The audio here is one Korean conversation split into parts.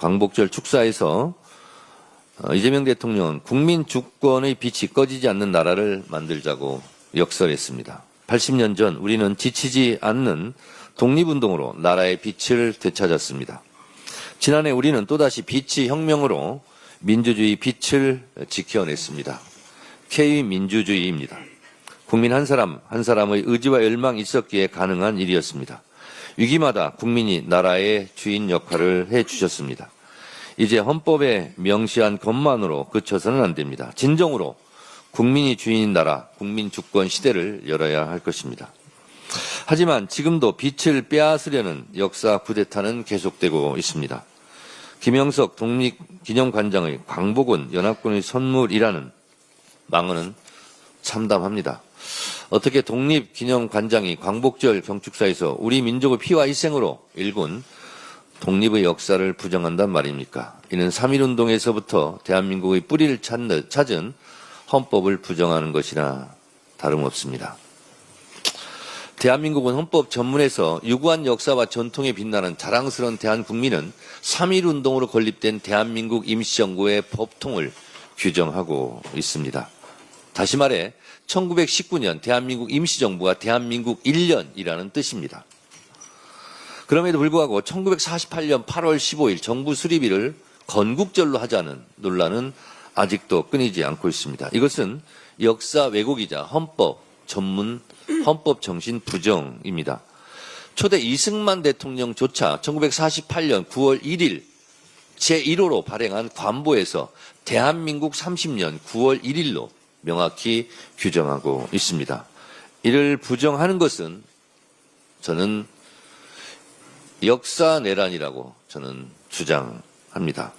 광복절 축사에서 어, 이재명 대통령은 국민 주권의 빛이 꺼지지 않는 나라를 만들자고 역설했습니다. 80년 전 우리는 지치지 않는 독립운동으로 나라의 빛을 되찾았습니다. 지난해 우리는 또다시 빛의 혁명으로 민주주의 빛을 지켜냈습니다. K 민주주의입니다. 국민 한 사람 한 사람의 의지와 열망이 있었기에 가능한 일이었습니다. 위기마다 국민이 나라의 주인 역할을 해 주셨습니다. 이제 헌법에 명시한 것만으로 그쳐서는 안 됩니다. 진정으로 국민이 주인인 나라, 국민 주권 시대를 열어야 할 것입니다. 하지만 지금도 빛을 빼앗으려는 역사 쿠데타는 계속되고 있습니다. 김영석 독립기념관장의 광복은 연합군의 선물이라는 망언은 참담합니다. 어떻게 독립기념관장이 광복절 경축사에서 우리 민족의 피와 희생으로 일군 독립의 역사를 부정한단 말입니까? 이는 3.1운동에서부터 대한민국의 뿌리를 찾은 헌법을 부정하는 것이나 다름없습니다. 대한민국은 헌법 전문에서 유구한 역사와 전통에 빛나는 자랑스러운 대한국민은 3.1운동으로 건립된 대한민국 임시정부의 법통을 규정하고 있습니다. 다시 말해 1919년 대한민국 임시정부가 대한민국 1년이라는 뜻입니다. 그럼에도 불구하고 1948년 8월 15일 정부 수립일을 건국절로 하자는 논란은 아직도 끊이지 않고 있습니다. 이것은 역사 왜곡이자 헌법 전문 헌법 정신 부정입니다. 초대 이승만 대통령조차 1948년 9월 1일 제1호로 발행한 관보에서 대한민국 30년 9월 1일로 명확히 규정하고 있습니다. 이를 부정하는 것은 저는 역사 내란이라고 저는 주장합니다.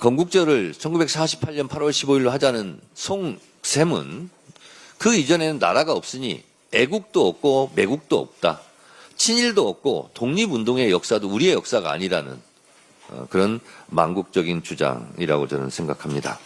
건국절을 1948년 8월 15일로 하자는 송샘은 그 이전에는 나라가 없으니 애국도 없고 매국도 없다. 친일도 없고 독립운동의 역사도 우리의 역사가 아니라는 어, 그런 망국적인 주장이라고 저는 생각합니다.